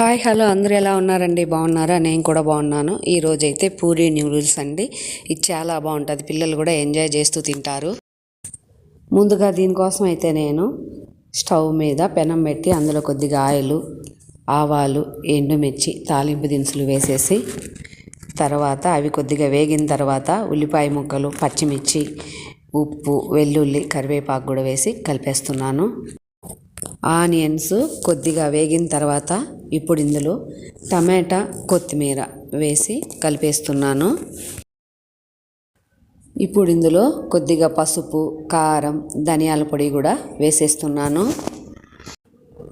Hi hello అందరూ ఎలా ఉన్నారండి? బాగున్నారా? నేను కూడా బాగున్నాను. ఈరోజు అయితే పూరి న్యూడిల్స్ అండి. ఇది చాలా బాగుంటుంది. పిల్లలు కూడా ఎంజాయ్ చేస్తూ తింటారు. ముందుగా దీనికోసం అయితే నేను స్టవ్ మీద పెనం పెట్టి అందులో కొద్దిగా ఆయిలు ఆవాలు ఎండుమిర్చి తాలింపు దినుసులు వేసేసి తర్వాత అవి కొద్దిగా వేగిన తర్వాత ఉల్లిపాయ ముక్కలు పచ్చిమిర్చి ఉప్పు వెల్లుల్లి కరివేపాకు కూడా వేసి కలిపేస్తున్నాను. ఆనియన్స్ కొద్దిగా వేగిన తర్వాత ఇప్పుడు ఇందులో టమాటా కొత్తిమీర వేసి కలిపేస్తున్నాను. ఇప్పుడు ఇందులో కొద్దిగా పసుపు కారం ధనియాల పొడి కూడా వేసేస్తున్నాను.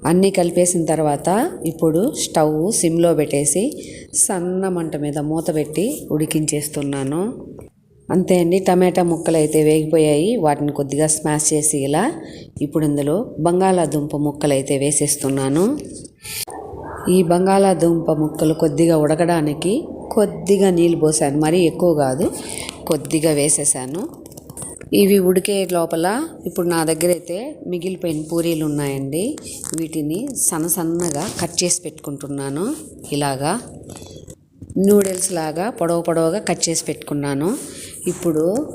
అన్నీ కలిపేసిన తర్వాత ఇప్పుడు స్టవ్ సిమ్లో పెట్టేసి సన్న మంట మీద మూత పెట్టి ఉడికించేస్తున్నాను. అంతే అండి టమాటా ముక్కలు అయితే వేగిపోయాయి. వాటిని కొద్దిగా స్మాష్ చేసి ఇలా ఇప్పుడు ఇందులో బంగాళాదుంప ముక్కలు అయితే వేసేస్తున్నాను. ఈ బంగాళాదుంప ముక్కలు కొద్దిగా ఉడకడానికి కొద్దిగా నీళ్ళు పోసాను. మరీ ఎక్కువ కాదు కొద్దిగా వేసేసాను. ఇవి ఉడికే లోపల ఇప్పుడు నా దగ్గర అయితే మిగిలిపోయిన పూరీలు ఉన్నాయండి. వీటిని సన్న సన్నగా కట్ చేసి పెట్టుకుంటున్నాను. ఇలాగా నూడిల్స్ లాగా పొడవు పొడవుగా కట్ చేసి పెట్టుకున్నాను. ఇప్పుడు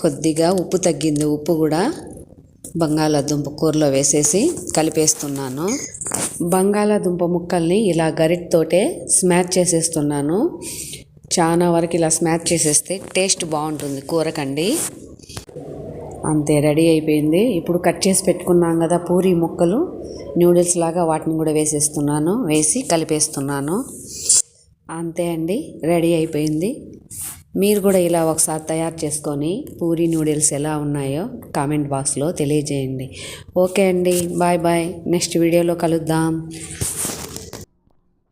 కొద్దిగా ఉప్పు తగ్గింది. ఉప్పు కూడా బంగాళాదుంప కూరలో వేసేసి కలిపేస్తున్నాను. బంగాళాదుంప ముక్కల్ని ఇలా గరిటతోటే స్మాచ్ చేసేస్తున్నాను. చాలా వరకు ఇలా స్మాచ్ చేసేస్తే టేస్ట్ బాగుంటుంది కూరకండి. అంతే రెడీ అయిపోయింది. ఇప్పుడు కట్ చేసి పెట్టుకున్నాం కదా పూరి ముక్కలు. నూడిల్స్ లాగా వాటిని కూడా వేసేస్తున్నాను వేసి కలిపేస్తున్నాను. అంతే అండి రెడీ అయిపోయింది. మీరు కూడా ఇలా ఒకసారి తయారు చేసుకొని పూరి నూడిల్స్ ఎలా ఉన్నాయో కామెంట్ బాక్స్లో తెలియజేయండి. ఓకే అండి బాయ్ బాయ్. నెక్స్ట్ వీడియోలో కలుద్దాం.